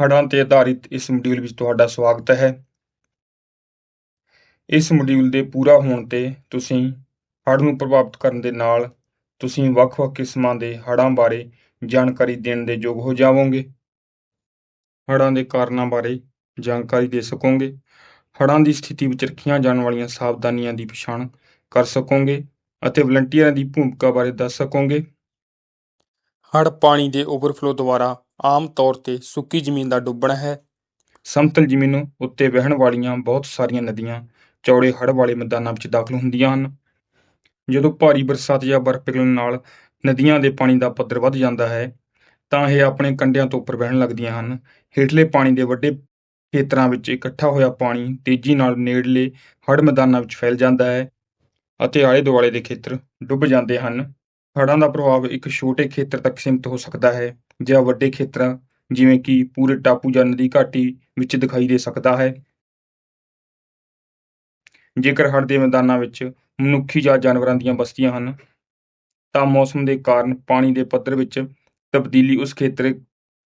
ਹੜ੍ਹਾਂ ਤੇ ਆਧਾਰਿਤ ਇਸ ਮੋਡਿਊਲ ਵਿੱਚ ਤੁਹਾਡਾ ਸਵਾਗਤ ਹੈ। ਇਸ ਮੋਡਿਊਲ ਦੇ ਪੂਰਾ ਹੋਣ ਤੇ ਤੁਸੀਂ ਹੜ੍ਹ ਨੂੰ ਪ੍ਰਭਾਵਿਤ ਕਰਨ ਦੇ ਨਾਲ ਤੁਸੀਂ ਵੱਖ-ਵੱਖ ਕਿਸਮਾਂ ਦੇ ਹੜ੍ਹਾਂ ਬਾਰੇ ਜਾਣਕਾਰੀ ਦੇਣ ਦੇ ਯੋਗ ਹੋ ਜਾਵੋਗੇ। ਹੜ੍ਹਾਂ ਦੇ ਕਾਰਨਾਂ ਬਾਰੇ ਜਾਣਕਾਰੀ ਦੇ ਸਕੋਗੇ। ਹੜ੍ਹਾਂ ਦੀ ਸਥਿਤੀ ਵਿੱਚ ਰੱਖੀਆਂ ਜਾਣ ਵਾਲੀਆਂ ਸਾਵਧਾਨੀਆਂ ਦੀ ਪਛਾਣ ਕਰ ਸਕੋਗੇ ਅਤੇ ਵਲੰਟੀਅਰਾਂ ਦੀ ਭੂਮਿਕਾ ਬਾਰੇ ਦੱਸ ਸਕੋਗੇ। ਹੜ੍ਹ ਪਾਣੀ ਦੇ ਓਵਰਫਲੋ ਦੁਆਰਾ ਆਮ ਤੌਰ ਤੇ ਸੁੱਕੀ ਜ਼ਮੀਨ ਦਾ ਡੁੱਬਣਾ ਹੈ। ਸਮਤਲ ਜ਼ਮੀਨ ਉੱਤੇ ਵਹਿਣ ਵਾਲੀਆਂ ਬਹੁਤ ਸਾਰੀਆਂ ਨਦੀਆਂ, ਚੌੜੇ ਹੜ੍ਹ ਵਾਲੇ ਮੈਦਾਨਾਂ ਵਿੱਚ ਦਾਖਲ ਹੁੰਦੀਆਂ ਹਨ। ਜਦੋਂ ਭਾਰੀ ਬਰਸਾਤ ਜਾਂ ਬਰਫ਼ ਪਿਘਲਣ ਨਾਲ ਨਦੀਆਂ ਦੇ ਪਾਣੀ ਦਾ ਪੱਧਰ ਵੱਧ ਜਾਂਦਾ ਹੈ, ਤਾਂ ਇਹ ਆਪਣੇ ਕੰਢਿਆਂ ਤੋਂ ਉੱਪਰ ਵਹਿਣ ਲੱਗਦੀਆਂ ਹਨ। ਹੇਠਲੇ ਪਾਣੀ ਦੇ ਵੱਡੇ ਖੇਤਰਾਂ ਵਿੱਚ ਇਕੱਠਾ ਹੋਇਆ ਪਾਣੀ ਤੇਜ਼ੀ ਨਾਲ ਨੇੜਲੇ ਹੜ੍ਹ ਮੈਦਾਨਾਂ ਵਿੱਚ ਫੈਲ ਜਾਂਦਾ ਹੈ ਅਤੇ ਆਲੇ ਦੁਆਲੇ ਦੇ ਖੇਤਰ ਡੁੱਬ ਜਾਂਦੇ ਹਨ। ਹੜ੍ਹਾਂ ਦਾ ਪ੍ਰਭਾਵ ਇੱਕ ਛੋਟੇ ਖੇਤਰ ਤੱਕ ਸੀਮਿਤ ਹੋ ਸਕਦਾ ਹੈ ਜਾਂ ਵੱਡੇ ਖੇਤਰਾਂ, ਜਿਵੇਂ ਕਿ ਪੂਰੇ ਟਾਪੂ ਜਾਂ ਨਦੀ ਘਾਟੀ ਵਿੱਚ ਦਿਖਾਈ ਦੇ ਸਕਦਾ ਹੈ। ਜੇਕਰ ਹੜ੍ਹ ਦੇ ਮੈਦਾਨਾਂ ਵਿੱਚ ਮਨੁੱਖੀ ਜਾਂ ਜਾਨਵਰਾਂ ਦੀਆਂ ਬਸਤੀਆਂ ਹਨ, ਤਾਂ ਮੌਸਮ ਦੇ ਕਾਰਨ ਪਾਣੀ ਦੇ ਪੱਧਰ ਵਿੱਚ ਤਬਦੀਲੀ ਉਸ ਖੇਤਰ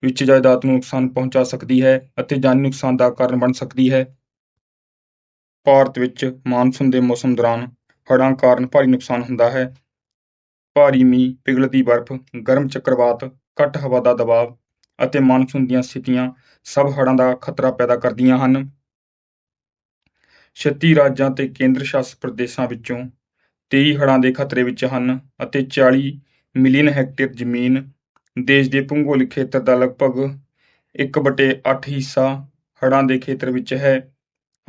ਵਿੱਚ ਜਾਇਦਾਦ ਨੂੰ ਨੁਕਸਾਨ ਪਹੁੰਚਾ ਸਕਦੀ ਹੈ ਅਤੇ ਜਾਨੀ ਨੁਕਸਾਨ ਦਾ ਕਾਰਨ ਬਣ ਸਕਦੀ ਹੈ। ਭਾਰਤ ਵਿੱਚ ਮਾਨਸੂਨ ਦੇ ਮੌਸਮ ਦੌਰਾਨ ਹੜ੍ਹਾਂ ਕਾਰਨ ਭਾਰੀ ਨੁਕਸਾਨ ਹੁੰਦਾ ਹੈ। ਭਾਰੀ ਮੀਂਹ, ਪਿਘਲਦੀ ਬਰਫ਼, ਗਰਮ ਚੱਕਰਵਾਤ, ਘੱਟ ਹਵਾ ਦਾ ਦਬਾਅ ਅਤੇ ਮਾਨਸੂਨ ਦੀਆਂ ਸਥਿਤੀਆਂ ਸਭ ਹੜ੍ਹਾਂ ਦਾ ਖਤਰਾ ਪੈਦਾ ਕਰਦੀਆਂ ਹਨ। 36 ਰਾਜਾਂ ਅਤੇ ਕੇਂਦਰ ਸ਼ਾਸਤ ਪ੍ਰਦੇਸ਼ਾਂ ਵਿੱਚੋਂ ਤੇਈ ਹੜ੍ਹਾਂ ਦੇ ਖਤਰੇ ਵਿੱਚ ਹਨ ਅਤੇ 40 ਮਿਲੀਅਨ ਹੈਕਟੇਅਰ ਜ਼ਮੀਨ ਦੇਸ਼ ਦੇ ਭੂਗੋਲਿਕ ਖੇਤਰ ਦਾ ਲਗਭਗ 1/8 ਹਿੱਸਾ ਹੜ੍ਹਾਂ ਦੇ ਖੇਤਰ ਵਿੱਚ ਹੈ।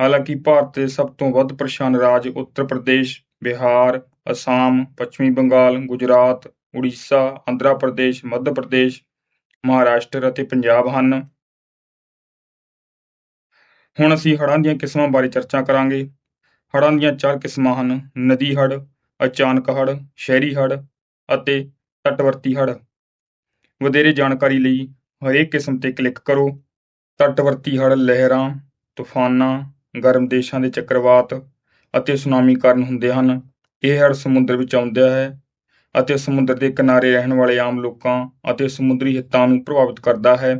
ਹਾਲਾਂਕਿ ਭਾਰਤ ਦੇ ਸਭ ਤੋਂ ਵੱਧ ਪਰੇਸ਼ਾਨ ਰਾਜ ਉੱਤਰ ਪ੍ਰਦੇਸ਼, ਬਿਹਾਰ ਅਸਾਮ, ਪੱਛਮੀ ਬੰਗਾਲ, ਗੁਜਰਾਤ, ਉੜੀਸਾ, ਆਂਧਰਾ ਪ੍ਰਦੇਸ਼, ਮੱਧ ਪ੍ਰਦੇਸ਼, ਮਹਾਰਾਸ਼ਟਰ ਅਤੇ ਪੰਜਾਬ ਹਨ। ਹੁਣ ਅਸੀਂ ਹੜ੍ਹਾਂ ਦੀਆਂ ਕਿਸਮਾਂ ਬਾਰੇ ਚਰਚਾ ਕਰਾਂਗੇ। ਹੜ੍ਹਾਂ ਦੀਆਂ ਚਾਰ ਕਿਸਮਾਂ ਹਨ, ਨਦੀ ਹੜ੍ਹ, ਅਚਾਨਕ ਹੜ੍ਹ, ਸ਼ਹਿਰੀ ਹੜ੍ਹ ਅਤੇ ਤਟਵਰਤੀ ਹੜ੍ਹ। ਵਧੇਰੇ ਜਾਣਕਾਰੀ ਲਈ ਹਰੇਕ ਕਿਸਮ ਤੇ ਕਲਿੱਕ ਕਰੋ। ਤਟਵਰਤੀ ਹੜ੍ਹ ਲਹਿਰਾਂ, ਤੂਫਾਨਾਂ, ਗਰਮ ਦੇਸ਼ਾਂ ਦੇ ਚੱਕਰਵਾਤ ਅਤੇ ਸੁਨਾਮੀ ਕਾਰਨ ਹੁੰਦੇ ਹਨ। ਇਹ ਹੜ੍ਹ ਸਮੁੰਦਰ ਵਿੱਚ ਆਉਂਦਾ ਹੈ ਅਤੇ ਸਮੁੰਦਰ ਦੇ ਕਿਨਾਰੇ ਰਹਿਣ ਵਾਲੇ ਆਮ ਲੋਕਾਂ ਅਤੇ ਸਮੁੰਦਰੀ ਹਿੱਤਾਂ ਨੂੰ ਪ੍ਰਭਾਵਿਤ ਕਰਦਾ ਹੈ।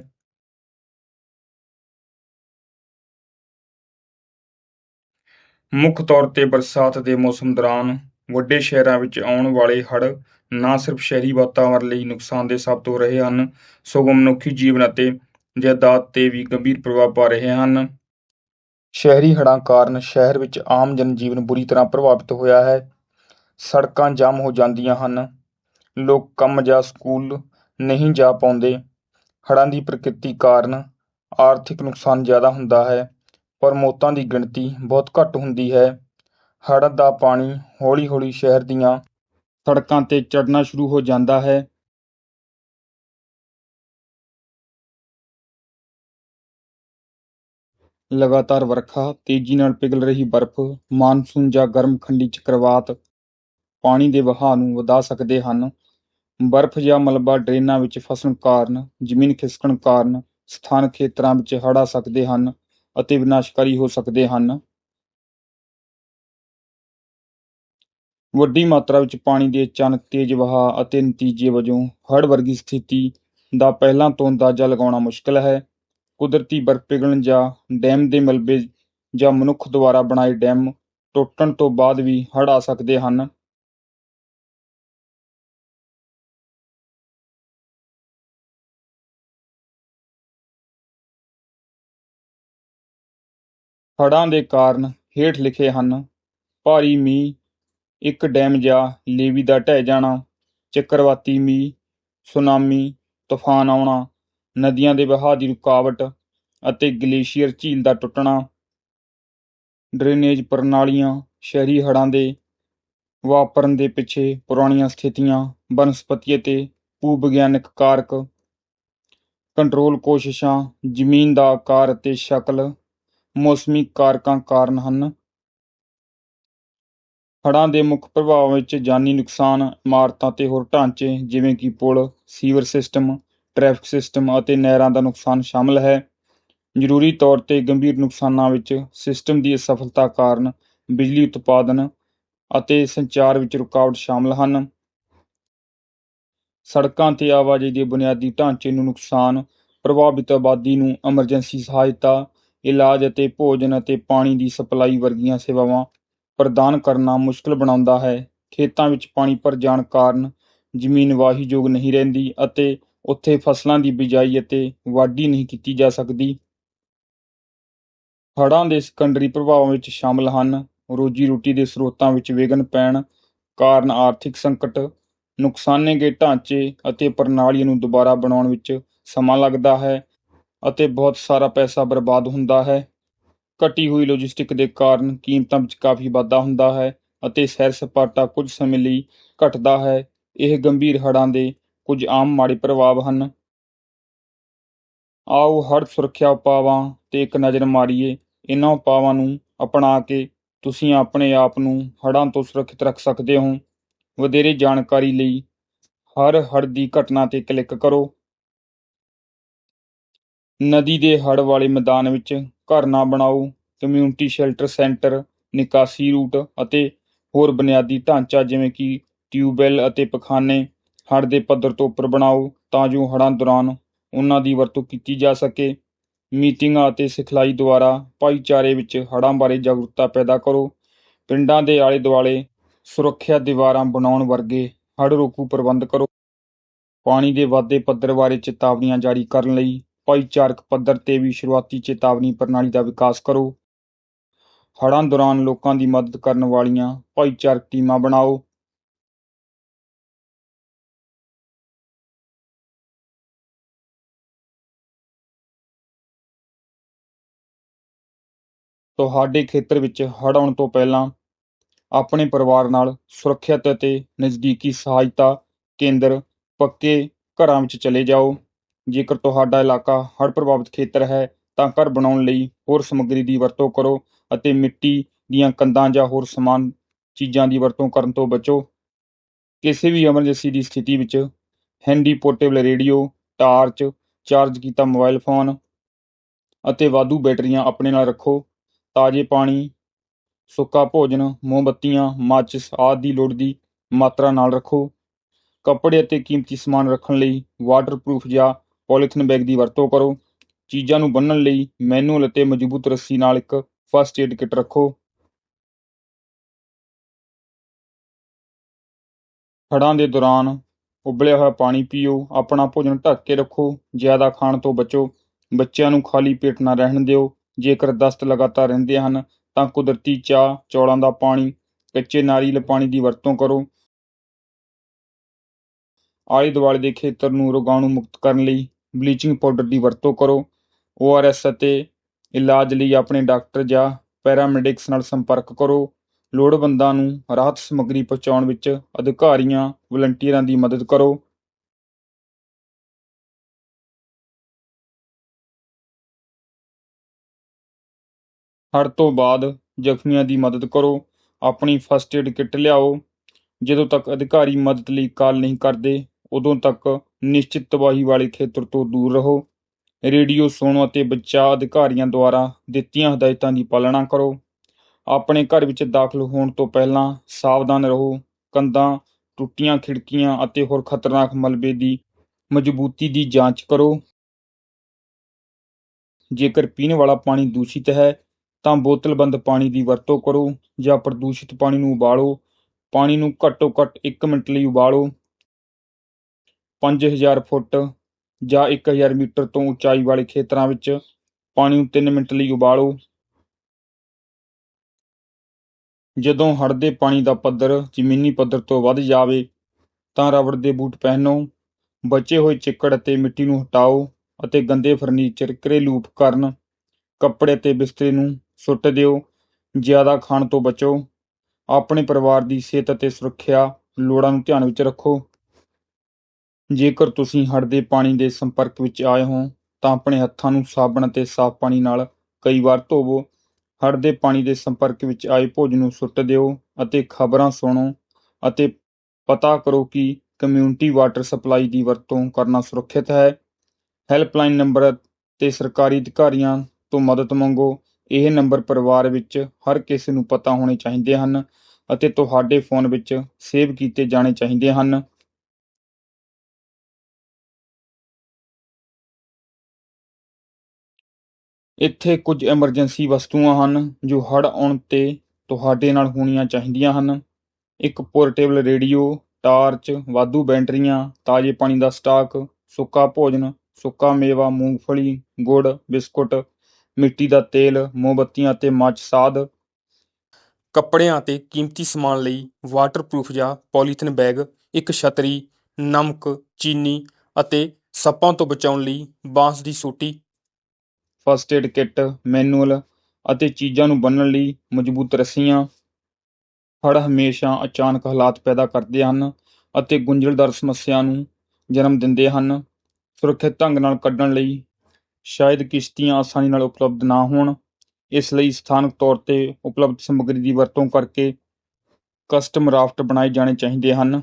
ਮੁੱਖ ਤੌਰ ਤੇ ਬਰਸਾਤ ਦੇ ਮੌਸਮ ਦੌਰਾਨ ਵੱਡੇ ਸ਼ਹਿਰਾਂ ਵਿੱਚ ਆਉਣ ਵਾਲੇ ਹੜ੍ਹ ਨਾ ਸਿਰਫ ਸ਼ਹਿਰੀ ਵਾਤਾਵਰਣ ਲਈ ਨੁਕਸਾਨਦੇਹ ਸਾਬਤ ਹੋ ਰਹੇ ਹਨ, ਸਗੋਂ ਮਨੁੱਖੀ ਜੀਵਨ ਅਤੇ ਜਾਇਦਾਦ ਤੇ ਵੀ ਗੰਭੀਰ ਪ੍ਰਭਾਵ ਪਾ ਰਹੇ ਹਨ। ਸ਼ਹਿਰੀ ਹੜ੍ਹਾਂ ਕਾਰਨ ਸ਼ਹਿਰ ਵਿੱਚ ਆਮ ਜਨਜੀਵਨ ਬੁਰੀ ਤਰ੍ਹਾਂ ਪ੍ਰਭਾਵਿਤ ਹੋਇਆ ਹੈ। ਸੜਕਾਂ ਜਾਮ ਹੋ ਜਾਂਦੀਆਂ ਹਨ। ਲੋਕ ਕੰਮ ਜਾਂ ਸਕੂਲ ਨਹੀਂ ਜਾ ਪਾਉਂਦੇ। ਹੜ੍ਹਾਂ ਦੀ ਪ੍ਰਕਿਰਤੀ ਕਾਰਨ ਆਰਥਿਕ ਨੁਕਸਾਨ ਜ਼ਿਆਦਾ ਹੁੰਦਾ ਹੈ, ਪਰ ਮੌਤਾਂ ਦੀ ਗਿਣਤੀ ਬਹੁਤ ਘੱਟ ਹੁੰਦੀ ਹੈ। ਹੜ੍ਹ ਦਾ ਪਾਣੀ ਹੌਲੀ-ਹੌਲੀ ਸ਼ਹਿਰ ਦੀਆਂ ਸੜਕਾਂ ਤੇ ਚੜ੍ਹਨਾ ਸ਼ੁਰੂ ਹੋ ਜਾਂਦਾ ਹੈ। ਲਗਾਤਾਰ ਵਰਖਾ ਤੇਜ਼ੀ ਨਾਲ ਪਿਘਲ ਰਹੀ ਬਰਫ਼, ਮਾਨਸੂਨ ਜਾਂ ਗਰਮ ਖੰਡੀ ਚੱਕਰਵਾਤ ਪਾਣੀ ਦੇ ਵਹਾਅ ਨੂੰ ਵਧਾ ਸਕਦੇ ਹਨ। ਬਰਫ਼ ਜਾਂ ਮਲਬਾ ਡਰੇਨਾਂ ਵਿੱਚ ਫਸਣ ਕਾਰਨ, ਜ਼ਮੀਨ ਖਿਸਕਣ ਕਾਰਨ ਸਥਾਨਕ ਖੇਤਰਾਂ ਵਿੱਚ ਹੜ੍ਹ ਆ ਸਕਦੇ ਹਨ ਅਤੇ ਵਿਨਾਸ਼ਕਾਰੀ ਹੋ ਸਕਦੇ ਹਨ। ਵੱਡੀ ਮਾਤਰਾ ਵਿੱਚ ਪਾਣੀ ਦੇ ਅਚਾਨਕ ਤੇਜ਼ ਵਹਾਅ ਅਤੇ ਨਤੀਜੇ ਵਜੋਂ ਹੜ੍ਹ ਵਰਗੀ ਸਥਿਤੀ ਦਾ ਪਹਿਲਾਂ ਤੋਂ ਅੰਦਾਜ਼ਾ ਲਗਾਉਣਾ ਮੁਸ਼ਕਲ ਹੈ। ਕੁਦਰਤੀ ਬਰਫ਼ ਪਿਘਲਣ ਜਾਂ ਡੈਮ ਦੇ ਮਲਬੇ ਜਾਂ ਮਨੁੱਖ ਦੁਆਰਾ ਬਣਾਏ ਡੈਮ ਟੁੱਟਣ ਤੋਂ ਬਾਅਦ ਵੀ ਹੜ੍ਹ ਆ ਸਕਦੇ ਹਨ। ਹੜ੍ਹਾਂ ਦੇ ਕਾਰਨ ਹੇਠ ਲਿਖੇ ਹਨ, ਭਾਰੀ ਮੀਂਹ, ਇੱਕ ਡੈਮ ਜਾਂ ਲੇਵੀ ਦਾ ਢਹਿ ਜਾਣਾ, ਚੱਕਰਵਾਤੀ ਮੀਂਹ, ਸੁਨਾਮੀ, ਤੂਫਾਨ ਆਉਣਾ, ਨਦੀਆਂ ਦੇ ਵਹਾਅ ਦੀ ਰੁਕਾਵਟ ਅਤੇ ਗਲੇਸ਼ੀਅਰ ਝੀਲ ਦਾ ਟੁੱਟਣਾ, ਡਰੇਨੇਜ ਪ੍ਰਣਾਲੀਆਂ, ਸ਼ਹਿਰੀ ਹੜ੍ਹਾਂ ਦੇ ਵਾਪਰਨ ਦੇ ਪਿੱਛੇ ਪੁਰਾਣੀਆਂ ਸਥਿਤੀਆਂ, ਬਨਸਪਤੀ ਅਤੇ ਭੂ ਵਿਗਿਆਨਕ ਕਾਰਕ, ਕੰਟਰੋਲ ਕੋਸ਼ਿਸ਼ਾਂ, ਜ਼ਮੀਨ ਦਾ ਆਕਾਰ ਅਤੇ ਸ਼ਕਲ ਮੌਸਮੀ ਕਾਰਕਾਂ ਕਾਰਨ ਹਨ। ਹੜ੍ਹਾਂ ਦੇ ਮੁੱਖ ਪ੍ਰਭਾਵਾਂ ਵਿੱਚ ਜਾਨੀ ਨੁਕਸਾਨ ਇਮਾਰਤਾਂ ਅਤੇ ਹੋਰ ਢਾਂਚੇ ਜਿਵੇਂ ਕਿ ਪੁਲ ਸੀਵਰ ਸਿਸਟਮ ਟ੍ਰੈਫਿਕ ਸਿਸਟਮ ਅਤੇ ਨਹਿਰਾਂ ਦਾ ਨੁਕਸਾਨ ਸ਼ਾਮਲ ਹੈ। ਜ਼ਰੂਰੀ ਤੌਰ ਤੇ ਗੰਭੀਰ ਨੁਕਸਾਨਾਂ ਵਿੱਚ ਸਿਸਟਮ ਦੀ ਅਸਫਲਤਾ ਕਾਰਨ ਬਿਜਲੀ ਉਤਪਾਦਨ ਅਤੇ ਸੰਚਾਰ ਵਿੱਚ ਰੁਕਾਵਟ ਸ਼ਾਮਲ ਹਨ। ਸੜਕਾਂ ਅਤੇ ਆਵਾਜਾਈ ਦੇ ਬੁਨਿਆਦੀ ਢਾਂਚੇ ਨੂੰ ਨੁਕਸਾਨ ਪ੍ਰਭਾਵਿਤ ਆਬਾਦੀ ਨੂੰ ਐਮਰਜੈਂਸੀ ਸਹਾਇਤਾ, ਇਲਾਜ ਅਤੇ ਭੋਜਨ ਅਤੇ ਪਾਣੀ ਦੀ ਸਪਲਾਈ ਵਰਗੀਆਂ ਸੇਵਾਵਾਂ ਪ੍ਰਦਾਨ ਕਰਨਾ ਮੁਸ਼ਕਲ ਬਣਾਉਂਦਾ ਹੈ। ਖੇਤਾਂ ਵਿੱਚ ਪਾਣੀ ਭਰ ਜਾਣ ਕਾਰਨ ਜ਼ਮੀਨ ਵਾਹੀਯੋਗ ਨਹੀਂ ਰਹਿੰਦੀ ਅਤੇ ਉੱਥੇ ਫਸਲਾਂ ਦੀ ਬਿਜਾਈ ਅਤੇ ਵਾਢੀ ਨਹੀਂ ਕੀਤੀ ਜਾ ਸਕਦੀ। ਹੜ੍ਹਾਂ ਦੇ ਸੈਕੰਡਰੀ ਪ੍ਰਭਾਵਾਂ ਵਿੱਚ ਸ਼ਾਮਲ ਹਨ ਰੋਜੀ-ਰੋਟੀ ਦੇ ਸਰੋਤਾਂ ਵਿੱਚ ਵਿਘਨ ਪੈਣ ਕਾਰਨ ਆਰਥਿਕ ਸੰਕਟ, ਨੁਕਸਾਨੇ ਗਏ ਢਾਂਚੇ ਅਤੇ ਪ੍ਰਣਾਲੀ ਨੂੰ ਦੁਬਾਰਾ ਬਣਾਉਣ ਵਿੱਚ ਸਮਾਂ ਲੱਗਦਾ ਹੈ ਅਤੇ ਬਹੁਤ ਸਾਰਾ ਪੈਸਾ ਬਰਬਾਦ ਹੁੰਦਾ ਹੈ। ਘਟੀ ਹੋਈ ਲੌਜਿਸਟਿਕ ਦੇ ਕਾਰਨ ਕੀਮਤਾਂ ਵਿੱਚ ਕਾਫ਼ੀ ਵਾਧਾ ਹੁੰਦਾ ਹੈ ਅਤੇ ਸੈਰ-ਸਪਾਟਾ ਕੁਝ ਸਮੇਂ ਲਈ ਘਟਦਾ ਹੈ। ਇਹ ਗੰਭੀਰ ਹੜ੍ਹਾਂ ਦੇ ਕੁਝ ਆਮ ਮਾੜੇ ਪ੍ਰਭਾਵ ਹਨ। ਆਓ ਹੜ੍ਹ ਸੁਰੱਖਿਆ ਉਪਾਵਾਂ 'ਤੇ ਇੱਕ ਨਜ਼ਰ ਮਾਰੀਏ। ਇਹਨਾਂ ਉਪਾਵਾਂ ਨੂੰ ਅਪਣਾ ਕੇ ਤੁਸੀਂ ਆਪਣੇ ਆਪ ਨੂੰ ਹੜ੍ਹਾਂ ਤੋਂ ਸੁਰੱਖਿਅਤ ਰੱਖ ਸਕਦੇ ਹੋ। ਵਧੇਰੇ ਜਾਣਕਾਰੀ ਲਈ ਹਰ ਹੜ੍ਹ ਦੀ ਘਟਨਾ 'ਤੇ ਕਲਿੱਕ ਕਰੋ। ਨਦੀ ਦੇ ਹੜ੍ਹ ਵਾਲੇ ਮੈਦਾਨ ਵਿੱਚ ਘਰ ਨਾ ਬਣਾਓ। ਕਮਿਊਨਿਟੀ ਸ਼ੈਲਟਰ ਸੈਂਟਰ, ਨਿਕਾਸੀ ਰੂਟ ਅਤੇ ਹੋਰ ਬੁਨਿਆਦੀ ਢਾਂਚਾ ਜਿਵੇਂ ਕਿ ਟਿਊਬਵੈੱਲ ਅਤੇ ਪਖਾਨੇ ਹੜ੍ਹ ਦੇ ਪੱਧਰ ਤੋਂ ਉੱਪਰ ਬਣਾਓ ਤਾਂ ਜੋ ਹੜ੍ਹਾਂ ਦੌਰਾਨ ਉਹਨਾਂ ਦੀ ਵਰਤੋਂ ਕੀਤੀ ਜਾ ਸਕੇ। ਮੀਟਿੰਗਾਂ ਅਤੇ ਸਿਖਲਾਈ ਦੁਆਰਾ ਭਾਈਚਾਰੇ ਵਿੱਚ ਹੜ੍ਹਾਂ ਬਾਰੇ ਜਾਗਰੂਕਤਾ ਪੈਦਾ ਕਰੋ। ਪਿੰਡਾਂ ਦੇ ਆਲੇ-ਦੁਆਲੇ ਸੁਰੱਖਿਆ ਦੀਵਾਰਾਂ ਬਣਾਉਣ ਵਰਗੇ ਹੜ੍ਹ ਰੋਕੂ ਪ੍ਰਬੰਧ ਕਰੋ। ਪਾਣੀ ਦੇ ਵਾਧੇ ਪੱਧਰ ਬਾਰੇ ਚੇਤਾਵਨੀਆਂ ਜਾਰੀ ਕਰਨ ਲਈ ਭਾਈਚਾਰਕ ਪੱਧਰ 'ਤੇ ਵੀ ਸ਼ੁਰੂਆਤੀ ਚੇਤਾਵਨੀ ਪ੍ਰਣਾਲੀ ਦਾ ਵਿਕਾਸ ਕਰੋ। ਹੜ੍ਹਾਂ ਦੌਰਾਨ ਲੋਕਾਂ ਦੀ ਮਦਦ ਕਰਨ ਵਾਲੀਆਂ ਭਾਈਚਾਰਕ ਟੀਮਾਂ ਬਣਾਓ। ਤੁਹਾਡੇ ਖੇਤਰ ਵਿੱਚ ਹੜ੍ਹ ਆਉਣ ਤੋਂ ਪਹਿਲਾਂ ਆਪਣੇ ਪਰਿਵਾਰ ਨਾਲ ਸੁਰੱਖਿਅਤ ਅਤੇ ਨਜ਼ਦੀਕੀ ਸਹਾਇਤਾ ਕੇਂਦਰ ਪੱਕੇ ਘਰਾਂ ਵਿੱਚ ਚਲੇ ਜਾਓ। ਜੇਕਰ ਤੁਹਾਡਾ ਇਲਾਕਾ ਹੜ੍ਹ ਪ੍ਰਭਾਵਿਤ ਖੇਤਰ ਹੈ ਤਾਂ ਘਰ ਬਣਾਉਣ ਲਈ ਹੋਰ ਸਮੱਗਰੀ ਦੀ ਵਰਤੋਂ ਕਰੋ ਅਤੇ ਮਿੱਟੀ ਦੀਆਂ ਕੰਧਾਂ ਜਾਂ ਹੋਰ ਸਮਾਨ ਚੀਜ਼ਾਂ ਦੀ ਵਰਤੋਂ ਕਰਨ ਤੋਂ ਬਚੋ। ਕਿਸੇ ਵੀ ਐਮਰਜੈਂਸੀ ਦੀ ਸਥਿਤੀ ਵਿੱਚ handy portable radio, torch, charge ਕੀਤਾ ਮੋਬਾਈਲ ਫੋਨ ਅਤੇ ਵਾਧੂ ਬੈਟਰੀਆਂ ਆਪਣੇ ਨਾਲ ਰੱਖੋ। ਤਾਜ਼ੇ ਪਾਣੀ, ਸੁੱਕਾ ਭੋਜਨ, ਮੋਮਬੱਤੀਆਂ, ਮਾਚਿਸ ਆਦਿ ਦੀ ਲੋੜ ਦੀ ਮਾਤਰਾ ਨਾਲ ਰੱਖੋ। ਕੱਪੜੇ ਅਤੇ ਕੀਮਤੀ ਸਮਾਨ ਰੱਖਣ ਲਈ ਵਾਟਰਪ੍ਰੂਫ ਜਾਂ ਪੋਲੀਥੀਨ ਬੈਗ ਦੀ ਵਰਤੋਂ ਕਰੋ। ਚੀਜ਼ਾਂ ਨੂੰ ਬੰਨ੍ਹਣ ਲਈ ਮੈਨੂਅਲ ਅਤੇ ਮਜ਼ਬੂਤ ਰੱਸੀ ਨਾਲ ਇੱਕ ਫਸਟ ਏਡ ਕਿੱਟ ਰੱਖੋ। ਹੜ੍ਹਾਂ ਦੇ ਦੌਰਾਨ ਉਬਲਿਆ ਹੋਇਆ ਪਾਣੀ ਪੀਓ। ਆਪਣਾ ਭੋਜਨ ਢੱਕ ਕੇ ਰੱਖੋ। ਜ਼ਿਆਦਾ ਖਾਣ ਤੋਂ ਬਚੋ। ਬੱਚਿਆਂ ਨੂੰ ਖਾਲੀ ਪੇਟ ਨਾ ਰਹਿਣ ਦਿਓ। ਜੇਕਰ ਦਸਤ ਲਗਾਤਾਰ ਰਹਿੰਦੇ ਹਨ ਤਾਂ ਕੁਦਰਤੀ ਚਾਹ, ਚੌਲਾਂ ਦਾ ਪਾਣੀ, ਕੱਚੇ ਨਾਰੀਅਲ ਪਾਣੀ ਦੀ ਵਰਤੋਂ ਕਰੋ। ਆਲੇ-ਦੁਆਲੇ ਦੇ ਖੇਤਰ ਨੂੰ ਰੋਗਾਣੂ ਮੁਕਤ ਕਰਨ ਲਈ ਬਲੀਚਿੰਗ ਪਾਊਡਰ ਦੀ ਵਰਤੋਂ ਕਰੋ। ਓ ਆਰ ਐਸ ਅਤੇ ਇਲਾਜ ਲਈ ਆਪਣੇ ਡਾਕਟਰ ਜਾਂ ਪੈਰਾਮੈਡਿਕਸ ਨਾਲ ਸੰਪਰਕ ਕਰੋ। ਲੋੜਵੰਦਾਂ ਨੂੰ ਰਾਹਤ ਸਮੱਗਰੀ ਪਹੁੰਚਾਉਣ ਵਿੱਚ ਅਧਿਕਾਰੀਆਂ, ਵਲੰਟੀਅਰਾਂ ਦੀ ਮਦਦ ਕਰੋ। ਹੜ੍ਹ ਤੋਂ ਬਾਅਦ ਜ਼ਖਮੀਆਂ ਦੀ ਮਦਦ ਕਰੋ। ਆਪਣੀ ਫਸਟ ਏਡ ਕਿੱਟ ਲਿਆਓ। ਜਦੋਂ ਤੱਕ ਅਧਿਕਾਰੀ ਮਦਦ ਲਈ ਕਾਲ ਨਹੀਂ ਕਰਦੇ ਉਦੋਂ ਤੱਕ ਨਿਸ਼ਚਿਤ ਤਬਾਹੀ ਵਾਲੇ ਖੇਤਰ ਤੋਂ ਦੂਰ ਰਹੋ। ਰੇਡੀਓ ਸੁਣੋ ਅਤੇ ਬਚਾਅ ਅਧਿਕਾਰੀਆਂ ਦੁਆਰਾ ਦਿੱਤੀਆਂ ਹਦਾਇਤਾਂ ਦੀ ਪਾਲਣਾ ਕਰੋ। ਆਪਣੇ ਘਰ ਵਿੱਚ ਦਾਖਲ ਹੋਣ ਤੋਂ ਪਹਿਲਾਂ ਸਾਵਧਾਨ ਰਹੋ। ਕੰਧਾਂ, ਟੁੱਟੀਆਂ ਖਿੜਕੀਆਂ ਅਤੇ ਹੋਰ ਖਤਰਨਾਕ ਮਲਬੇ ਦੀ ਮਜ਼ਬੂਤੀ ਦੀ ਜਾਂਚ ਕਰੋ। ਜੇਕਰ ਪੀਣ ਵਾਲਾ ਪਾਣੀ ਦੂਸ਼ਿਤ ਹੈ ਤਾਂ ਬੋਤਲਬੰਦ ਪਾਣੀ ਦੀ ਵਰਤੋਂ ਕਰੋ ਜਾਂ ਪ੍ਰਦੂਸ਼ਿਤ ਪਾਣੀ ਨੂੰ ਉਬਾਲੋ। ਪਾਣੀ ਨੂੰ ਘੱਟੋ-ਘੱਟ ਇੱਕ ਮਿੰਟ ਲਈ ਉਬਾਲੋ। ਪੰਜ ਹਜ਼ਾਰ ਫੁੱਟ ਜਾਂ ਇੱਕ ਹਜ਼ਾਰ ਮੀਟਰ ਤੋਂ ਉਚਾਈ ਵਾਲੇ ਖੇਤਰਾਂ ਵਿੱਚ ਪਾਣੀ ਨੂੰ ਤਿੰਨ ਮਿੰਟ ਲਈ ਉਬਾਲੋ। ਜਦੋਂ ਹੜ੍ਹ ਦੇ ਪਾਣੀ ਦਾ ਪੱਧਰ ਜ਼ਮੀਨੀ ਪੱਧਰ ਤੋਂ ਵੱਧ ਜਾਵੇ ਤਾਂ ਰਬੜ ਦੇ ਬੂਟ ਪਹਿਨੋ। ਬਚੇ ਹੋਏ ਚਿੱਕੜ ਅਤੇ ਮਿੱਟੀ ਨੂੰ ਹਟਾਓ ਅਤੇ ਗੰਦੇ ਫਰਨੀਚਰ, ਘਰੇਲੂ ਉਪਕਰਨ, ਕੱਪੜੇ ਅਤੇ ਬਿਸਤਰੇ ਨੂੰ ਸੁੱਟ ਦਿਓ। ਜ਼ਿਆਦਾ ਖਾਣ ਤੋਂ ਬਚੋ। ਆਪਣੇ ਪਰਿਵਾਰ ਦੀ ਸਿਹਤ ਅਤੇ ਸੁਰੱਖਿਆ ਲੋੜਾਂ ਨੂੰ ਧਿਆਨ ਵਿੱਚ ਰੱਖੋ। ਜੇਕਰ ਤੁਸੀਂ ਹੜ੍ਹ ਦੇ ਪਾਣੀ ਦੇ ਸੰਪਰਕ ਵਿੱਚ ਆਏ ਹੋ, ਤਾਂ ਆਪਣੇ ਹੱਥਾਂ ਨੂੰ ਸਾਬਣ ਅਤੇ ਸਾਫ਼ ਪਾਣੀ ਨਾਲ ਕਈ ਵਾਰ ਧੋਵੋ। ਹੜ੍ਹ ਦੇ ਪਾਣੀ ਦੇ ਸੰਪਰਕ ਵਿੱਚ ਆਏ ਭੋਜਨ ਨੂੰ ਸੁੱਟ ਦਿਓ ਅਤੇ ਖ਼ਬਰਾਂ ਸੁਣੋ ਅਤੇ ਪਤਾ ਕਰੋ ਕਿ ਕਮਿਊਨਿਟੀ ਵਾਟਰ ਸਪਲਾਈ ਦੀ ਵਰਤੋਂ ਕਰਨਾ ਸੁਰੱਖਿਅਤ ਹੈ। ਹੈਲਪਲਾਈਨ ਨੰਬਰ ਤੇ ਸਰਕਾਰੀ ਅਧਿਕਾਰੀਆਂ ਤੋਂ ਮਦਦ ਮੰਗੋ। ਇਹ ਨੰਬਰ ਪਰਿਵਾਰ ਵਿੱਚ ਹਰ ਕਿਸੇ ਨੂੰ ਪਤਾ ਹੋਣੇ ਚਾਹੀਦੇ ਹਨ ਅਤੇ ਤੁਹਾਡੇ ਫ਼ੋਨ ਵਿੱਚ ਸੇਵ ਕੀਤੇ ਜਾਣੇ ਚਾਹੀਦੇ ਹਨ। ਇੱਥੇ ਕੁਝ ਐਮਰਜੈਂਸੀ ਵਸਤੂਆਂ ਹਨ ਜੋ ਹੜ੍ਹ ਆਉਣ 'ਤੇ ਤੁਹਾਡੇ ਨਾਲ ਹੋਣੀਆਂ ਚਾਹੀਦੀਆਂ ਹਨ। ਇੱਕ ਪੋਰਟੇਬਲ ਰੇਡੀਓ ਟਾਰਚ ਵਾਧੂ ਬੈਟਰੀਆਂ, ਤਾਜ਼ੇ ਪਾਣੀ ਦਾ ਸਟਾਕ, ਸੁੱਕਾ ਭੋਜਨ, ਸੁੱਕਾ ਮੇਵਾ, ਮੂੰਗਫਲੀ, ਗੁੜ, ਬਿਸਕੁਟ, ਮਿੱਟੀ ਦਾ ਤੇਲ, ਮੋਮਬੱਤੀਆਂ ਅਤੇ ਮਾਚਿਸ ਆਦਿ ਕੱਪੜਿਆਂ ਅਤੇ ਕੀਮਤੀ ਸਮਾਨ ਲਈ ਵਾਟਰਪ੍ਰੂਫ ਜਾਂ ਪੋਲੀਥੀਨ ਬੈਗ ਇੱਕ ਛਤਰੀ, ਨਮਕ, ਚੀਨੀ ਅਤੇ ਸੱਪਾਂ ਤੋਂ ਬਚਾਉਣ ਲਈ ਬਾਂਸ ਦੀ ਸੋਟੀ ਫਸਟ ਏਡ ਕਿੱਟ ਮੈਨੂਅਲ ਅਤੇ ਚੀਜ਼ਾਂ ਨੂੰ ਬੰਨ੍ਹਣ ਲਈ ਮਜ਼ਬੂਤ ਰੱਸੀਆਂ। ਹੜ੍ਹ ਹਮੇਸ਼ਾ ਅਚਾਨਕ ਹਾਲਾਤ ਪੈਦਾ ਕਰਦੇ ਹਨ ਅਤੇ ਗੁੰਝਲਦਾਰ ਸਮੱਸਿਆ ਨੂੰ ਜਨਮ ਦਿੰਦੇ ਹਨ। ਸੁਰੱਖਿਅਤ ਢੰਗ ਨਾਲ ਕੱਢਣ ਲਈ ਸ਼ਾਇਦ ਕਿਸ਼ਤੀਆਂ ਆਸਾਨੀ ਨਾਲ ਉਪਲਬਧ ਨਾ ਹੋਣ। ਇਸ ਲਈ ਸਥਾਨਕ ਤੌਰ 'ਤੇ ਉਪਲਬਧ ਸਮੱਗਰੀ ਦੀ ਵਰਤੋਂ ਕਰਕੇ ਕਸਟਮ ਰਾਫਟ ਬਣਾਏ ਜਾਣੇ ਚਾਹੀਦੇ ਹਨ।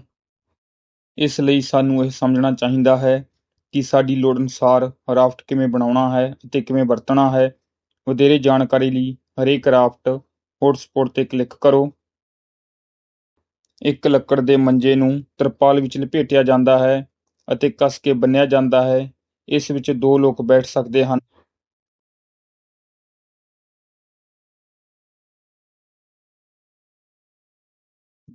ਇਸ ਲਈ ਸਾਨੂੰ ਇਹ ਸਮਝਣਾ ਚਾਹੀਦਾ ਹੈ ਕਿ ਸਾਡੀ ਲੋੜ ਅਨੁਸਾਰ ਰਾਫਟ ਕਿਵੇਂ ਬਣਾਉਣਾ ਹੈ ਅਤੇ ਕਿਵੇਂ ਵਰਤਣਾ ਹੈ, ਵਧੇਰੇ ਜਾਣਕਾਰੀ ਲਈ ਹਰੇਕ ਰਾਫਟ ਹੌਟਸਪੌਟ 'ਤੇ ਕਲਿੱਕ ਕਰੋ। ਇੱਕ ਲੱਕੜ ਦੇ ਮੰਜੇ ਨੂੰ ਤਰਪਾਲ ਵਿੱਚ ਲਪੇਟਿਆ ਜਾਂਦਾ ਹੈ ਅਤੇ ਕੱਸ ਕੇ ਬੰਨਿਆ ਜਾਂਦਾ ਹੈ। ਇਸ ਵਿੱਚ ਦੋ ਲੋਕ ਬੈਠ ਸਕਦੇ ਹਨ।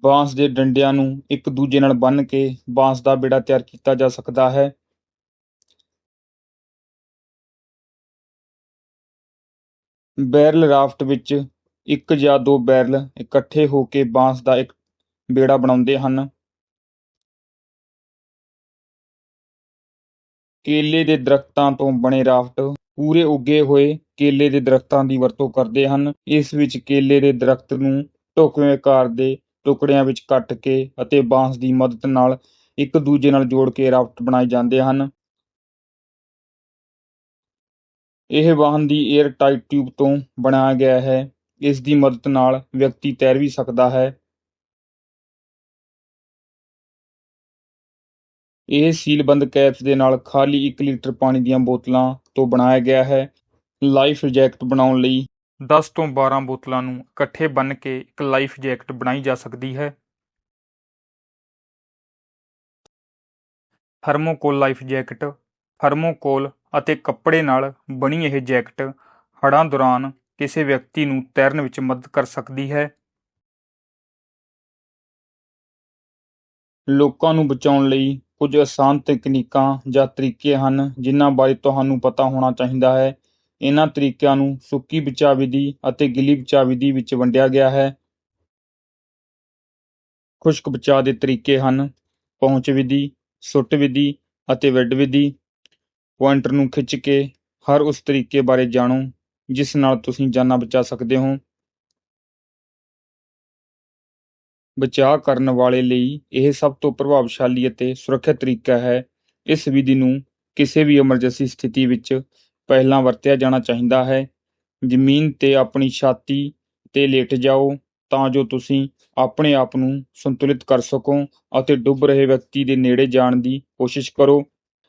ਬਾਂਸ ਦੇ ਡੰਡਿਆਂ ਨੂੰ ਇੱਕ ਦੂਜੇ ਨਾਲ ਬੰਨ੍ਹ ਕੇ ਬਾਂਸ ਦਾ ਬੇੜਾ ਤਿਆਰ ਕੀਤਾ ਜਾ ਸਕਦਾ ਹੈ। ਬੈਰਲ ਰਾਫਟ ਵਿੱਚ ਇੱਕ ਜਾਂ ਦੋ ਬੈਰਲ ਇਕੱਠੇ ਹੋ ਕੇ ਬਾਂਸ ਦਾ ਇੱਕ ਬੇੜਾ ਬਣਾਉਂਦੇ ਹਨ। ਕੇਲੇ ਦੇ ਦਰਖਤਾਂ ਤੋਂ ਬਣੇ ਰਾਫਟ ਪੂਰੇ ਉੱਗੇ ਹੋਏ ਕੇਲੇ ਦੇ ਦਰਖਤਾਂ ਦੀ ਵਰਤੋਂ ਕਰਦੇ ਹਨ। ਇਸ ਵਿੱਚ ਕੇਲੇ ਦੇ ਦਰਖਤ ਨੂੰ ਢੁਕਵੇਂ ਆਕਾਰ ਦੇ ਟੁਕੜਿਆਂ ਵਿੱਚ ਕੱਟ ਕੇ ਅਤੇ ਬਾਂਸ ਦੀ ਮਦਦ ਨਾਲ ਇੱਕ ਦੂਜੇ ਨਾਲ ਜੋੜ ਕੇ ਰਾਫਟ ਬਣਾਏ ਜਾਂਦੇ ਹਨ। ਇਹ ਵਾਹਨ ਦੀ ਏਅਰਟਾਈਟ ਟਿਊਬ ਤੋਂ ਬਣਾਇਆ ਗਿਆ ਹੈ। ਇਸ ਦੀ ਮਦਦ ਨਾਲ ਵਿਅਕਤੀ ਤੈਰ ਵੀ ਸਕਦਾ ਹੈ। ਇਹ ਸੀਲਬੰਦ ਕੈਪਸ ਦੇ ਨਾਲ ਖਾਲੀ 1 ਲੀਟਰ ਪਾਣੀ ਦੀਆਂ ਬੋਤਲਾਂ ਤੋਂ ਬਣਾਇਆ ਗਿਆ ਹੈ। ਲਾਈਫ ਜੈਕਟ ਬਣਾਉਣ ਲਈ 10 ਤੋਂ 12 ਬੋਤਲਾਂ ਨੂੰ ਇਕੱਠੇ ਬੰਨ੍ਹ ਕੇ ਇੱਕ ਲਾਈਫ ਜੈਕਟ ਬਣਾਈ ਜਾ ਸਕਦੀ ਹੈ। ਥਰਮੋਕੋਲ ਲਾਈਫ ਜੈਕਟ ਥਰਮੋਕੋਲ ਅਤੇ ਕੱਪੜੇ ਨਾਲ ਬਣੀ ਇਹ ਜੈਕਟ ਹੜ੍ਹਾਂ ਦੌਰਾਨ ਕਿਸੇ ਵਿਅਕਤੀ ਨੂੰ ਤੈਰਨ ਵਿੱਚ ਮਦਦ ਕਰ ਸਕਦੀ ਹੈ। ਲੋਕਾਂ ਨੂੰ ਬਚਾਉਣ ਲਈ ਕੁਝ ਆਸਾਨ ਤਕਨੀਕਾਂ ਜਾਂ ਤਰੀਕੇ ਹਨ, ਜਿਨ੍ਹਾਂ ਬਾਰੇ ਤੁਹਾਨੂੰ ਪਤਾ ਹੋਣਾ ਚਾਹੀਦਾ ਹੈ। ਇਹਨਾਂ ਤਰੀਕਿਆਂ ਨੂੰ ਸੁੱਕੀ ਬਚਾਅ ਵਿਧੀ ਅਤੇ ਗਿੱਲੀ ਬਚਾਅ ਵਿਧੀ ਵਿੱਚ ਵੰਡਿਆ ਗਿਆ ਹੈ। ਖੁਸ਼ਕ ਬਚਾਅ ਦੇ ਤਰੀਕੇ ਹਨ। ਪਹੁੰਚ ਵਿਧੀ, ਸੁੱਟ ਵਿਧੀ ਅਤੇ ਵੈਡ ਵਿਧੀ। ਪੁਆਇੰਟਰ ਨੂੰ ਖਿੱਚ ਕੇ ਹਰ ਉਸ ਤਰੀਕੇ ਬਾਰੇ ਜਾਣੋ, ਜਿਸ ਨਾਲ ਤੁਸੀਂ ਜਾਨਾਂ ਬਚਾ ਸਕਦੇ ਹੋ। ਬਚਾਅ ਕਰਨ ਵਾਲੇ ਲਈ ਇਹ ਸਭ ਤੋਂ ਪ੍ਰਭਾਵਸ਼ਾਲੀ ਅਤੇ ਸੁਰੱਖਿਅਤ ਤਰੀਕਾ ਹੈ। ਇਸ ਵਿਧੀ ਨੂੰ ਕਿਸੇ ਵੀ ਐਮਰਜੈਂਸੀ ਸਥਿਤੀ ਵਿੱਚ ਪਹਿਲਾਂ ਵਰਤਿਆ ਜਾਣਾ ਚਾਹੀਦਾ ਹੈ। ਜ਼ਮੀਨ 'ਤੇ ਆਪਣੀ ਛਾਤੀ 'ਤੇ ਲੇਟ ਜਾਓ ਤਾਂ ਜੋ ਤੁਸੀਂ ਆਪਣੇ ਆਪ ਨੂੰ ਸੰਤੁਲਿਤ ਕਰ ਸਕੋ ਅਤੇ ਡੁੱਬ ਰਹੇ ਵਿਅਕਤੀ ਦੇ ਨੇੜੇ ਜਾਣ ਦੀ ਕੋਸ਼ਿਸ਼ ਕਰੋ।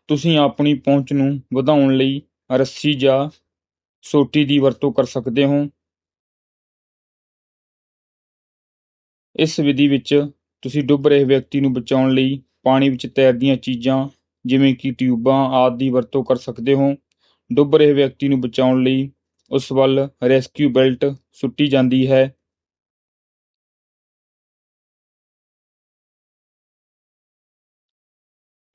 ਤੁਸੀਂ ਆਪਣੀ ਪਹੁੰਚ ਨੂੰ ਵਧਾਉਣ ਲਈ ਰੱਸੀ ਜਾਂ ਸੋਟੀ ਦੀ ਵਰਤੋਂ ਕਰ ਸਕਦੇ ਹੋ। ਇਸ ਵਿਧੀ ਵਿੱਚ ਤੁਸੀਂ ਡੁੱਬ ਰਹੇ ਵਿਅਕਤੀ ਨੂੰ ਬਚਾਉਣ ਲਈ ਪਾਣੀ ਵਿੱਚ ਤੈਰਦੀਆਂ ਚੀਜ਼ਾਂ, ਜਿਵੇਂ ਕਿ ਟਿਊਬਾਂ ਆਦਿ ਦੀ ਵਰਤੋਂ ਕਰ ਸਕਦੇ ਹੋ। ਡੁੱਬ ਰਹੇ ਵਿਅਕਤੀ ਨੂੰ ਬਚਾਉਣ ਲਈ ਉਸ ਵੱਲ ਰੈਸਕਿਊ ਬੈਲਟ ਸੁੱਟੀ ਜਾਂਦੀ ਹੈ।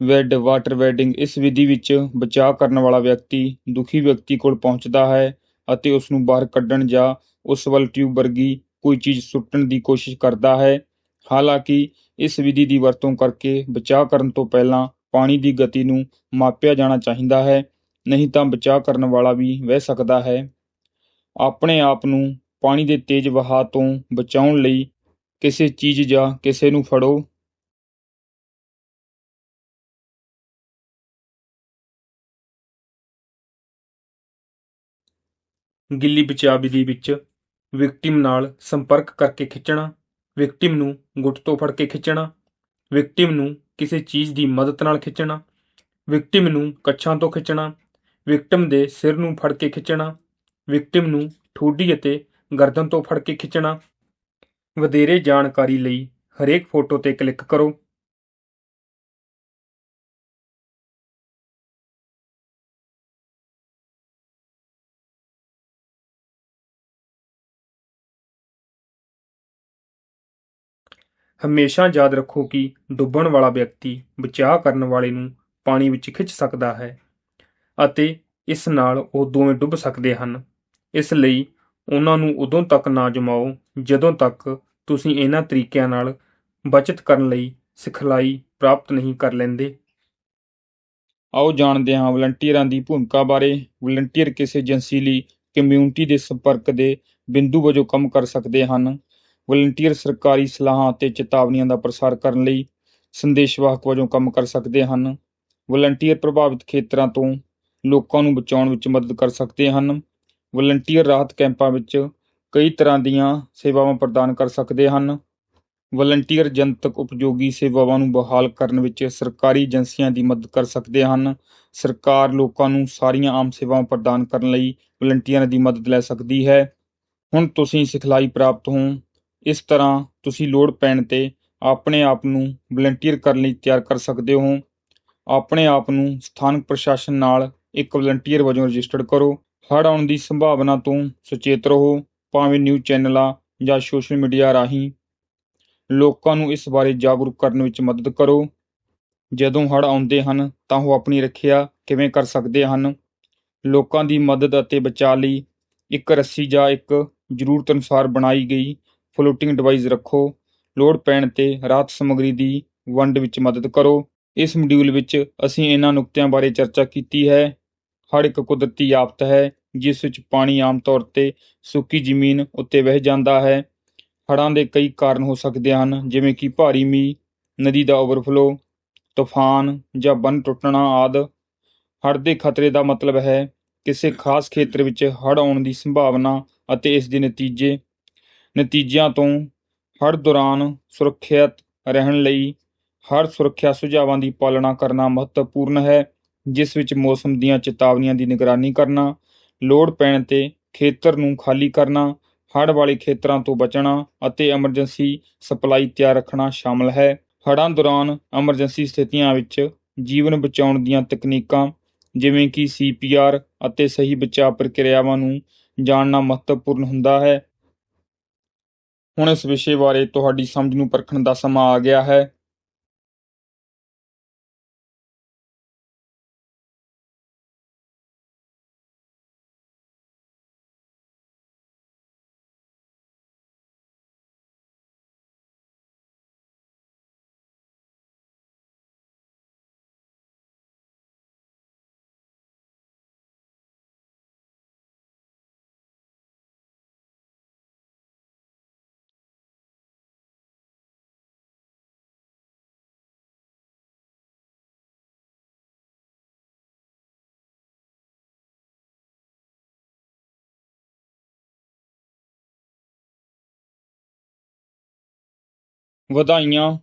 ਵੈੱਡ, ਵਾਟਰ ਵੈਡਿੰਗ ਇਸ ਵਿਧੀ ਵਿੱਚ ਬਚਾਅ ਕਰਨ ਵਾਲਾ ਵਿਅਕਤੀ ਦੁਖੀ ਵਿਅਕਤੀ ਕੋਲ ਪਹੁੰਚਦਾ ਹੈ ਅਤੇ ਉਸ ਨੂੰ ਬਾਹਰ ਕੱਢਣ ਜਾਂ ਉਸ ਵੱਲ ਟਿਊਬ ਵਰਗੀ ਕੋਈ ਚੀਜ਼ ਸੁੱਟਣ ਦੀ ਕੋਸ਼ਿਸ਼ ਕਰਦਾ ਹੈ। ਹਾਲਾਂਕਿ ਇਸ ਵਿਧੀ ਦੀ ਵਰਤੋਂ ਕਰਕੇ ਬਚਾਅ ਕਰਨ ਤੋਂ ਪਹਿਲਾਂ ਪਾਣੀ ਦੀ ਗਤੀ ਨੂੰ ਮਾਪਿਆ ਜਾਣਾ ਚਾਹੀਦਾ ਹੈ, ਨਹੀਂ ਤਾਂ ਬਚਾਅ ਕਰਨ ਵਾਲਾ ਵੀ ਵਹਿ ਸਕਦਾ ਹੈ। ਆਪਣੇ ਆਪ ਨੂੰ ਪਾਣੀ ਦੇ ਤੇਜ਼ ਵਹਾਅ ਤੋਂ ਬਚਾਉਣ ਲਈ ਕਿਸੇ ਚੀਜ਼ ਜਾਂ ਕਿਸੇ ਨੂੰ ਫੜੋ। ਗਿੱਲੀ ਬਚਾਅ ਵਿਧੀ ਵਿੱਚ ਵਿਕਟਿਮ ਨਾਲ ਸੰਪਰਕ ਕਰਕੇ ਖਿੱਚਣਾ, ਵਿਕਟਿਮ ਨੂੰ ਗੁੱਟ ਤੋਂ ਫੜ ਕੇ ਖਿੱਚਣਾ, ਵਿਕਟਿਮ ਨੂੰ ਕਿਸੇ ਚੀਜ਼ ਦੀ ਮਦਦ ਨਾਲ ਖਿੱਚਣਾ, ਵਿਕਟਿਮ ਨੂੰ ਕੱਛਾਂ ਤੋਂ ਖਿੱਚਣਾ, ਵਿਕਟਿਮ ਦੇ ਸਿਰ ਨੂੰ ਫੜ ਕੇ ਖਿੱਚਣਾ, ਵਿਕਟਿਮ ਨੂੰ ਠੋਡੀ ਅਤੇ ਗਰਦਨ ਤੋਂ ਫੜ ਕੇ ਖਿੱਚਣਾ। ਵਧੇਰੇ ਜਾਣਕਾਰੀ ਲਈ ਹਰੇਕ ਫੋਟੋ ਤੇ ਕਲਿੱਕ ਕਰੋ। ਹਮੇਸ਼ਾ ਯਾਦ ਰੱਖੋ ਕਿ ਡੁੱਬਣ ਵਾਲਾ ਵਿਅਕਤੀ ਬਚਾਅ ਕਰਨ ਵਾਲੇ ਨੂੰ ਪਾਣੀ ਵਿੱਚ ਖਿੱਚ ਸਕਦਾ ਹੈ ਅਤੇ ਇਸ ਨਾਲ ਉਹ ਦੋਵੇਂ ਡੁੱਬ ਸਕਦੇ ਹਨ। ਇਸ ਲਈ ਉਹਨਾਂ ਨੂੰ ਉਦੋਂ ਤੱਕ ਨਾ ਜਮਾਓ ਜਦੋਂ ਤੱਕ ਤੁਸੀਂ ਇਹਨਾਂ ਤਰੀਕਿਆਂ ਨਾਲ ਬਚਤ ਕਰਨ ਲਈ ਸਿਖਲਾਈ ਪ੍ਰਾਪਤ ਨਹੀਂ ਕਰ ਲੈਂਦੇ। ਆਓ ਜਾਣਦੇ ਹਾਂ ਵਲੰਟੀਅਰਾਂ ਦੀ ਭੂਮਿਕਾ ਬਾਰੇ। ਵਲੰਟੀਅਰ ਕਿਸੇ ਏਜੰਸੀ ਲਈ ਕਮਿਊਨਿਟੀ ਦੇ ਸੰਪਰਕ ਦੇ ਬਿੰਦੂ ਵਜੋਂ ਕੰਮ ਕਰ ਸਕਦੇ ਹਨ। ਵਲੰਟੀਅਰ ਸਰਕਾਰੀ ਸਲਾਹਾਂ ਅਤੇ ਚੇਤਾਵਨੀਆਂ ਦਾ ਪ੍ਰਸਾਰ ਕਰਨ ਲਈ ਸੰਦੇਸ਼ਵਾਹਕ ਵਜੋਂ ਕੰਮ ਕਰ ਸਕਦੇ ਹਨ। ਵਲੰਟੀਅਰ ਪ੍ਰਭਾਵਿਤ ਖੇਤਰਾਂ ਤੋਂ ਲੋਕਾਂ ਨੂੰ ਬਚਾਉਣ ਵਿੱਚ ਮਦਦ ਕਰ ਸਕਦੇ ਹਨ। ਵਲੰਟੀਅਰ ਰਾਹਤ ਕੈਂਪਾਂ ਵਿੱਚ ਕਈ ਤਰ੍ਹਾਂ ਦੀਆਂ ਸੇਵਾਵਾਂ ਪ੍ਰਦਾਨ ਕਰ ਸਕਦੇ ਹਨ। ਵਲੰਟੀਅਰ ਜਨਤਕ ਉਪਯੋਗੀ ਸੇਵਾਵਾਂ ਨੂੰ ਬਹਾਲ ਕਰਨ ਵਿੱਚ ਸਰਕਾਰੀ ਏਜੰਸੀਆਂ ਦੀ ਮਦਦ ਕਰ ਸਕਦੇ ਹਨ। ਸਰਕਾਰ ਲੋਕਾਂ ਨੂੰ ਸਾਰੀਆਂ ਆਮ ਸੇਵਾਵਾਂ ਪ੍ਰਦਾਨ ਕਰਨ ਲਈ ਵਲੰਟੀਅਰਾਂ ਦੀ ਮਦਦ ਲੈ ਸਕਦੀ ਹੈ। ਹੁਣ ਤੁਸੀਂ ਸਿਖਲਾਈ ਪ੍ਰਾਪਤ ਹੋ ਇਸ ਤਰ੍ਹਾਂ ਤੁਸੀਂ ਲੋੜ ਪੈਣ ਤੇ ਆਪਣੇ ਆਪ ਨੂੰ ਵਲੰਟੀਅਰ ਕਰਨ ਲਈ ਤਿਆਰ ਕਰ ਸਕਦੇ ਹੋ। ਆਪਣੇ ਆਪ ਨੂੰ ਸਥਾਨਕ ਪ੍ਰਸ਼ਾਸਨ ਨਾਲ ਇੱਕ ਵਲੰਟੀਅਰ ਵਜੋਂ ਰਜਿਸਟਰਡ ਕਰੋ। ਹੜ੍ਹ ਆਉਣ ਦੀ ਸੰਭਾਵਨਾ ਤੋਂ ਸੁਚੇਤ ਰਹੋ। ਭਾਵੇਂ ਨਿਊਜ਼ ਚੈਨਲਾਂ ਜਾਂ ਸੋਸ਼ਲ ਮੀਡੀਆ ਰਾਹੀਂ ਲੋਕਾਂ ਨੂੰ ਇਸ ਬਾਰੇ ਜਾਗਰੂਕ ਕਰਨ ਵਿੱਚ ਮਦਦ ਕਰੋ। ਜਦੋਂ ਹੜ੍ਹ ਆਉਂਦੇ ਹਨ ਤਾਂ ਉਹ ਆਪਣੀ ਰੱਖਿਆ ਕਿਵੇਂ ਕਰ ਸਕਦੇ ਹਨ? ਲੋਕਾਂ ਦੀ ਮਦਦ ਅਤੇ ਬਚਾਅ ਲਈ ਇੱਕ ਰੱਸੀ ਜਾਂ ਇੱਕ ਜ਼ਰੂਰਤ ਅਨੁਸਾਰ ਬਣਾਈ ਗਈ ਫਲੋਟਿੰਗ ਡਿਵਾਈਸ ਰੱਖੋ। ਲੋੜ ਪੈਣ ਤੇ ਰਾਹਤ ਸਮੱਗਰੀ ਦੀ ਵੰਡ ਵਿੱਚ ਮਦਦ ਕਰੋ। ਇਸ ਮੋਡਿਊਲ ਵਿੱਚ ਅਸੀਂ ਇਹਨਾਂ ਨੁਕਤਿਆਂ ਬਾਰੇ ਚਰਚਾ ਕੀਤੀ ਹੈ। ਹੜ੍ਹ ਇੱਕ ਕੁਦਰਤੀ ਆਫਤ ਹੈ, ਜਿਸ ਵਿੱਚ ਪਾਣੀ ਆਮ ਤੌਰ ਤੇ ਸੁੱਕੀ ਜ਼ਮੀਨ ਉੱਤੇ ਵਹਿ ਜਾਂਦਾ ਹੈ। ਹੜ੍ਹਾਂ ਦੇ ਕਈ ਕਾਰਨ ਹੋ ਸਕਦੇ ਹਨ, ਜਿਵੇਂ ਕਿ ਭਾਰੀ ਮੀਂਹ, ਨਦੀ ਦਾ ਓਵਰਫਲੋ ਤੂਫਾਨ ਜਾਂ ਬੰਨ ਟੁੱਟਣਾ ਆਦਿ। ਹੜ੍ਹ ਦੇ ਖਤਰੇ ਦਾ ਮਤਲਬ ਹੈ ਕਿਸੇ ਖਾਸ ਖੇਤਰ ਵਿੱਚ ਹੜ੍ਹ ਆਉਣ ਦੀ ਸੰਭਾਵਨਾ ਅਤੇ ਇਸ ਦੇ ਨਤੀਜੇ ਨਤੀਜਿਆਂ ਤੋਂ ਹੜ੍ਹ ਦੌਰਾਨ ਸੁਰੱਖਿਅਤ ਰਹਿਣ ਲਈ ਹੜ੍ਹ ਸੁਰੱਖਿਆ ਸੁਝਾਵਾਂ ਦੀ ਪਾਲਣਾ ਕਰਨਾ ਮਹੱਤਵਪੂਰਨ ਹੈ, ਜਿਸ ਵਿੱਚ ਮੌਸਮ ਦੀਆਂ ਚੇਤਾਵਨੀਆਂ ਦੀ ਨਿਗਰਾਨੀ ਕਰਨਾ, ਲੋੜ ਪੈਣ ਤੇ ਖੇਤਰ ਨੂੰ ਖਾਲੀ ਕਰਨਾ, ਹੜ੍ਹ ਵਾਲੇ ਖੇਤਰਾਂ ਤੋਂ ਬਚਣਾ ਅਤੇ ਐਮਰਜੈਂਸੀ ਸਪਲਾਈ ਤਿਆਰ ਰੱਖਣਾ ਸ਼ਾਮਲ ਹੈ। ਹੜ੍ਹਾਂ ਦੌਰਾਨ ਐਮਰਜੈਂਸੀ ਸਥਿਤੀਆਂ ਵਿੱਚ ਜੀਵਨ ਬਚਾਉਣ ਦੀਆਂ ਤਕਨੀਕਾਂ ਜਿਵੇਂ ਕਿ ਸੀਪੀਆਰ ਅਤੇ ਸਹੀ ਬਚਾਅ ਪ੍ਰਕਿਰਿਆਵਾਂ ਨੂੰ ਜਾਣਨਾ ਮਹੱਤਵਪੂਰਨ ਹੁੰਦਾ ਹੈ। ਹੁਣ ਇਸ ਵਿਸ਼ੇ ਬਾਰੇ ਤੁਹਾਡੀ ਸਮਝ ਨੂੰ ਪਰਖਣ ਦਾ ਸਮਾਂ ਆ ਗਿਆ ਹੈ। видання